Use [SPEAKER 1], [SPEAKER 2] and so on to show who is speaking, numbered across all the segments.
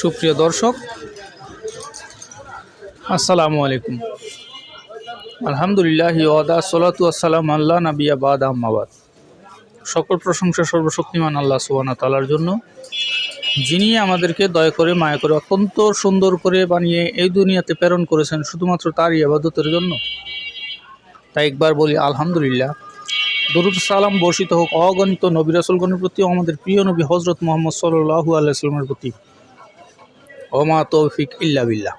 [SPEAKER 1] সুপ্রিয় দর্শক, আসসালামু আলাইকুম। আলহামদুলিল্লাহ ওয়াদা সলাতু আসসালাম আল্লাহ নাবিয়া বাদ আহমাবাদ সকল প্রশংসা সর্বশক্তিমান আল্লাহ সুবানা তালার জন্য। যিনি আমাদেরকে দয়া করে মায়া করে অত্যন্ত সুন্দর করে বানিয়ে এই দুনিয়াতে প্রেরণ করেছেন শুধুমাত্র তারই আবাদতের জন্য। তাই একবার বলি, আলহামদুলিল্লাহ। দরুদ সালাম বর্ষিত হোক অগণিত নবী রাসুলগণের প্রতি আমাদের প্রিয় নবী হজরত মোহাম্মদ সাল্লাহু আল্লাহ প্রতি। ওমা তৌফিক ইল্লা বিল্লাহ।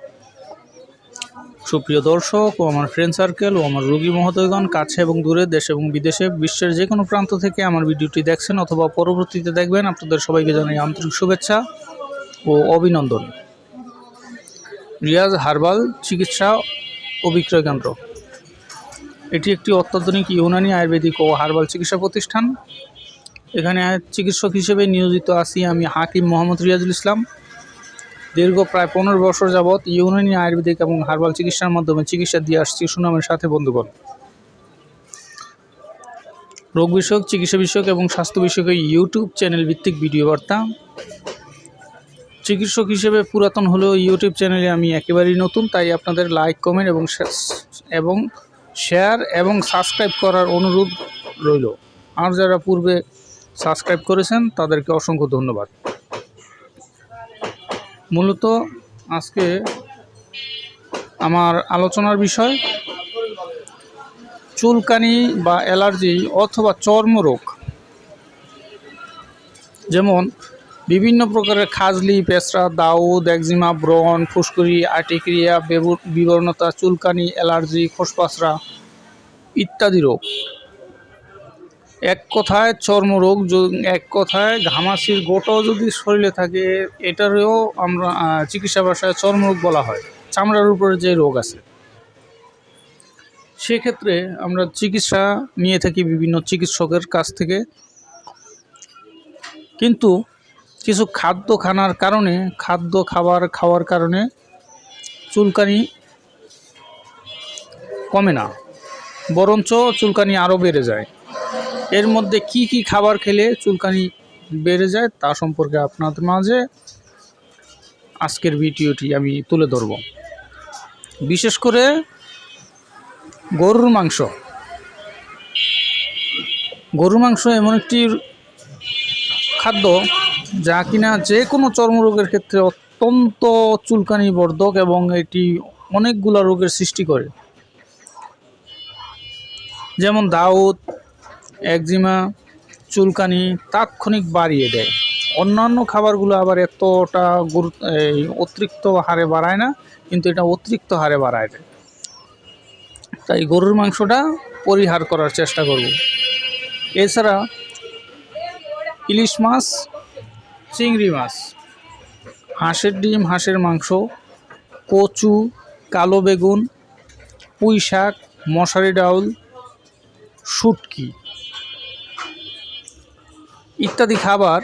[SPEAKER 1] সুপ্রিয় দর্শক, ও আমার ফ্রেন্ড সার্কেল ও আমার রোগী মহোদয়গণ, কাছে এবং দূরে, দেশ এবং বিদেশে, বিশ্বের যে কোনো প্রান্ত থেকে আমার ভিডিওটি দেখছেন অথবা পরবর্তীতে দেখবেন, আপনাদের সবাইকে জানাই আন্তরিক শুভেচ্ছা ও অভিনন্দন। রিয়াজ হার্বাল চিকিৎসা ও বিক্রয় কেন্দ্র। এটি একটি অত্যাধুনিক ইউনানি আয়ুর্বেদিক ও হার্বাল চিকিৎসা প্রতিষ্ঠান। এখানে চিকিৎসক হিসেবে নিয়োজিত আছি আমি হাকিম মোহাম্মদ রিয়াজুল ইসলাম। দীর্ঘ প্রায় পনেরো বছর যাবৎ ইউনানি আয়ুর্বেদিক এবং হার্বাল চিকিৎসার মাধ্যমে চিকিৎসা দিয়ে আসছি। সুনামের সাথে বন্ধুগণ। রোগ বিষয়ক, চিকিৎসা বিষয়ক এবং স্বাস্থ্য বিষয়ক ইউটিউব চ্যানেল ভিত্তিক ভিডিও বার্তা। চিকিৎসক হিসেবে পুরাতন হলেও ইউটিউব চ্যানেলে আমি একেবারেই নতুন, তাই আপনাদের লাইক, কমেন্ট এবং এবং শেয়ার এবং সাবস্ক্রাইব করার অনুরোধ রইল। আর যারা পূর্বে সাবস্ক্রাইব করেছেন, তাদেরকে অসংখ্য ধন্যবাদ। মূলত আজকে আমার আলোচনার বিষয় চুলকানি বা অ্যালার্জি অথবা চর্মরোগ। যেমন বিভিন্ন প্রকারের খাজলি, পেঁচড়া, দাউদ, একজিমা, ব্রণ, ফুসকুড়ি, আর্টিক্রিয়া, বেবু- বিবর্ণতা, চুলকানি, অ্যালার্জি খোসপাসরা ইত্যাদি রোগ। এক কথায় চর্মরোগ এক কথায় ঘামাচির গোটাও যদি শরীরে থাকে, এটারও আমরা চিকিৎসা ভাষায় চর্মরোগ বলা হয়। চামড়ার উপরে যে রোগ আছে। সেক্ষেত্রে আমরা চিকিৎসা নিয়ে থাকি বিভিন্ন চিকিৎসকের কাছ থেকে। কিন্তু কিছু খাদ্য খানার কারণে, খাদ্য খাবার খাওয়ার কারণে চুলকানি কমে না। বরঞ্চ চুলকানি আরও বেড়ে যায়। এর মধ্যে কি কি খাবার খেলে চুলকানি বেড়ে যায় তা সম্পর্কে আপনাদের মাঝে আজকের ভিডিওটি আমি তুলে ধরব। বিশেষ করে গরুর মাংস। গরুর মাংস এমন একটি খাদ্য যা কিনা যে কোনো চর্মরোগের ক্ষেত্রে অত্যন্ত চুলকানি বর্ধক এবং এটি অনেকগুলো রোগের সৃষ্টি করে। যেমন দাউদ একজিমা, চুলকানি তাৎক্ষণিক বাড়িয়ে দেয়। অন্যান্য খাবারগুলো আবার এতটা গুরুত্ব এই অতিরিক্ত হারে বাড়ায় না, কিন্তু এটা অতিরিক্ত হারে বাড়ায় দেয়। তাই গরুর মাংসটা পরিহার করার চেষ্টা করব। এছাড়া ইলিশ মাছ, চিংড়ি মাছ, হাঁসের ডিম, হাঁসের মাংস, কচু, কালো বেগুন পুঁই শাক মশারি ডাউল, শুটকি। ইত্যাদি খাবার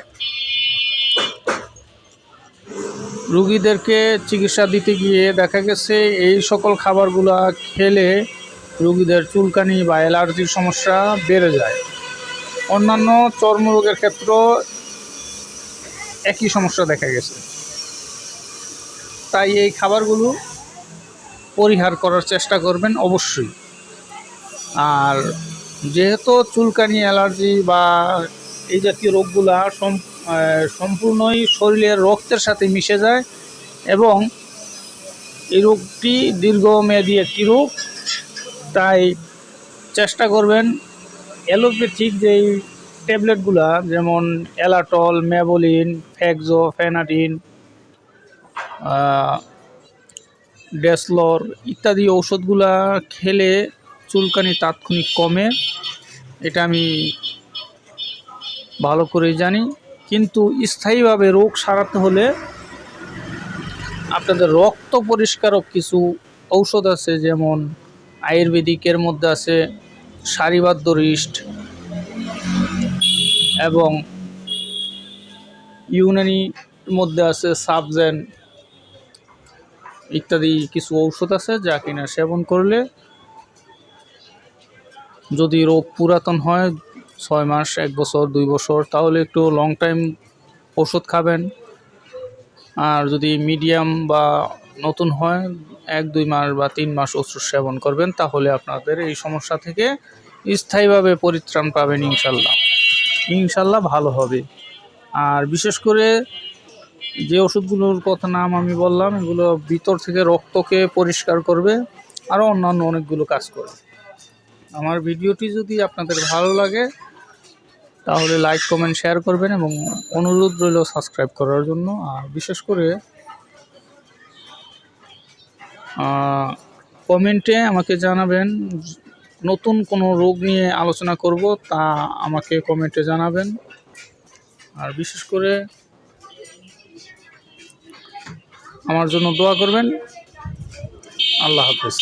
[SPEAKER 1] রুগীদেরকে চিকিৎসা দিতে গিয়ে দেখা গেছে এই সকল খাবারগুলো খেলে রুগীদের চুলকানি বা অ্যালার্জির সমস্যা বেড়ে যায়। অন্যান্য চর্মরোগের ক্ষেত্রেও একই সমস্যা দেখা গেছে। তাই এই খাবারগুলো পরিহার করার চেষ্টা করবেন অবশ্যই। আর যেহেতু চুলকানি, অ্যালার্জি বা এই জাতীয় রোগগুলা সম- সম্পূর্ণই শরীরের রক্তের সাথে মিশে যায় এবং এই রোগটি দীর্ঘমেয়াদী একটি রোগ। তাই চেষ্টা করবেন অ্যালোপ্যাথিক যেই ট্যাবলেটগুলা, যেমন অ্যালাটল ম্যাবোলিন ফ্যাক্সো, ফ্যানাটিন ডেসলর ইত্যাদি ঔষধগুলা খেলে চুলকানি তাৎক্ষণিক কমে। এটা আমি ভালো করে জানি। কিন্তু স্থায়ীভাবে রোগ সারাতে হলে আপনাদের রক্ত পরিষ্কারক কিছু ঔষধ আছে, যেমন আয়ুর্বেদিকের মধ্যে আছে সারিবাদ্য রিস্ট এবং ইউনানির মধ্যে আছে সাবজেন ইত্যাদি কিছু ঔষধ আছে যা কিনা সেবন করলে যদি রোগ পুরাতন হয় ছয় মাস, এক বছর, দুই বছর, তাহলে একটু লং টাইম ওষুধ খাবেন। আর যদি মিডিয়াম বা নতুন হয়, এক, দুই মাস বা তিন মাস ওষুধ সেবন করবেন, তাহলে আপনাদের এই সমস্যা থেকে স্থায়ীভাবে পরিত্রাণ পাবেন ইনশাল্লাহ। ইনশাল্লাহ ভালো হবে। আর বিশেষ করে যে ওষুধগুলোর কথা নাম আমি বললাম, এগুলো ভিতর থেকে রক্তকে পরিষ্কার করবে আরও অন্যান্য অনেকগুলো কাজ করবে। আমার ভিডিওটি যদি আপনাদের ভালো লাগে তাহলে লাইক কমেন্ট শেয়ার করবেন এবং অনুরোধ রইল সাবস্ক্রাইব করার জন্য। আর বিশেষ করে কমেন্টে আমাকে জানাবেন নতুন কোনো রোগ নিয়ে আলোচনা করব, তা আমাকে কমেন্টে জানাবেন। আর বিশেষ করে, আমার জন্য দোয়া করবেন। আল্লাহ হাফেজ।